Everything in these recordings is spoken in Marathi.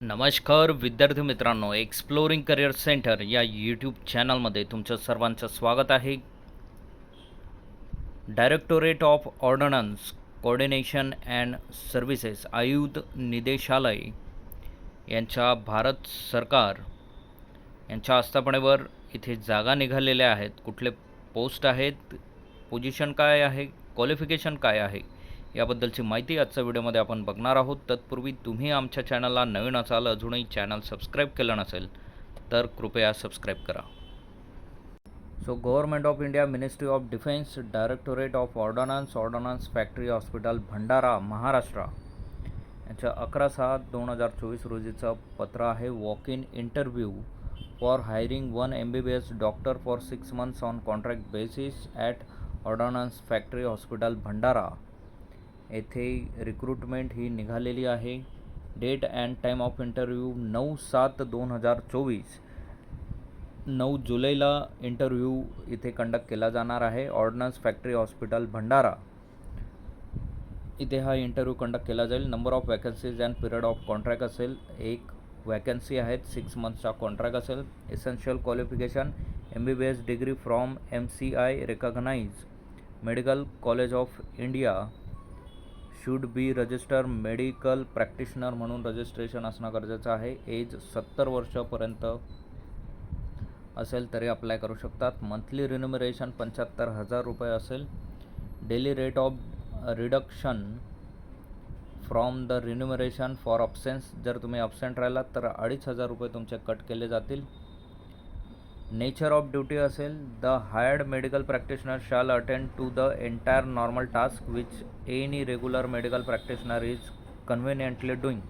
नमस्कार विद्यार्थी मित्रांनो एक्सप्लोरिंग करिअर सेंटर या यूट्यूब चॅनलमध्ये तुमचं सर्वांचं स्वागत आहे. Directorate of ordnance coordination and services आयुध निदेशालय यांच्या भारत सरकार यांच्या आस्थापनेवर इथे जागा निघालेल्या आहेत. कुठले पोस्ट आहेत? पोझिशन काय आहे? क्वालिफिकेशन काय आहे? याबद्दलची माहिती आजच्या व्हिडिओमध्ये आपण बघणार आहोत. तत्पूर्वी तुम्ही आमच्या चॅनलला नवीन असाल अजूनही चॅनल सबस्क्राईब केलं नसेल तर कृपया सबस्क्राईब करा. So government of India ministry of defence directorate of ordnance ordnance factory hospital Bhandara Maharashtra यांच्या अकरा सहा दोन हजार चोवीस रोजीचं पत्र आहे walk in interview for hiring one M B B S doctor for six months on contract basis at ordnance factory hospital Bhandara येथे रिक्रुटमेंट ही निघालेली आहे. Date and time of interview नऊ सात दोन हज़ार चोवीस. नऊ जुलैला इंटरव्ह्यू इथे कंडक्ट केला जाणार आहे. Ordnance factory hospital Bhandara. इथे हा इंटरव्ह्यू कंडक्ट केला जाईल. Number of vacancies and period of contract असेल. एक वॅकन्सी आहेत. सिक्स मंथचा कॉन्ट्रॅक्ट असेल. Essential qualification M B B S degree from M C I recognise medical college of India should be register medical practitioner म्हणून रजिस्ट्रेशन असणं गरजेचं आहे. एज सत्तर वर्षापर्यंत असेल तरी अप्लाय करू शकतात. मंथली रिन्युमरेशन पंच्याहत्तर हजार रुपये असेल. Daily rate of reduction from the remuneration for absence जर तुम्ही अब्सेंट राहिलात तर अडीच हजार रुपये तुमचे कट केले जातील. नेचर ऑफ ड्युटी असेल the hired medical practitioner shall attend to the entire normal task which any regular medical practitioner is conveniently doing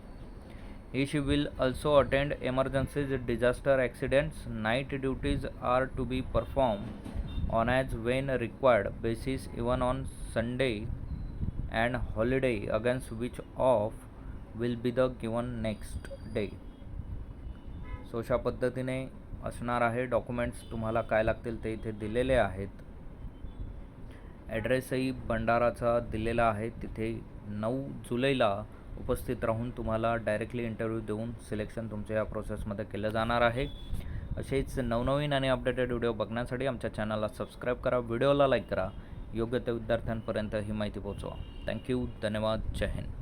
he she will also attend emergencies disaster accidents night duties are to be perform on as when required basis even on Sunday and holiday against which off will be the given next day. So अशा पद्धतीने असणार आहे. डॉक्युमेंट्स तुम्हाला काय लागतील ते इथे दिलेले आहेत. ॲड्रेसही भंडाराचा दिलेला आहे. तिथे नऊ जुलैला उपस्थित राहून तुम्हाला डायरेक्टली इंटरव्ह्यू देऊन सिलेक्शन तुमच्या या प्रोसेसमध्ये केलं जाणार आहे. असेच नवनवीन आणि अपडेटेड व्हिडिओ बघण्यासाठी आमच्या चॅनलला सबस्क्राईब करा व्हिडिओला लाईक करा. योग्य त्या विद्यार्थ्यांपर्यंत ही माहिती पोहोचवा. थँक्यू धन्यवाद जय हिंद.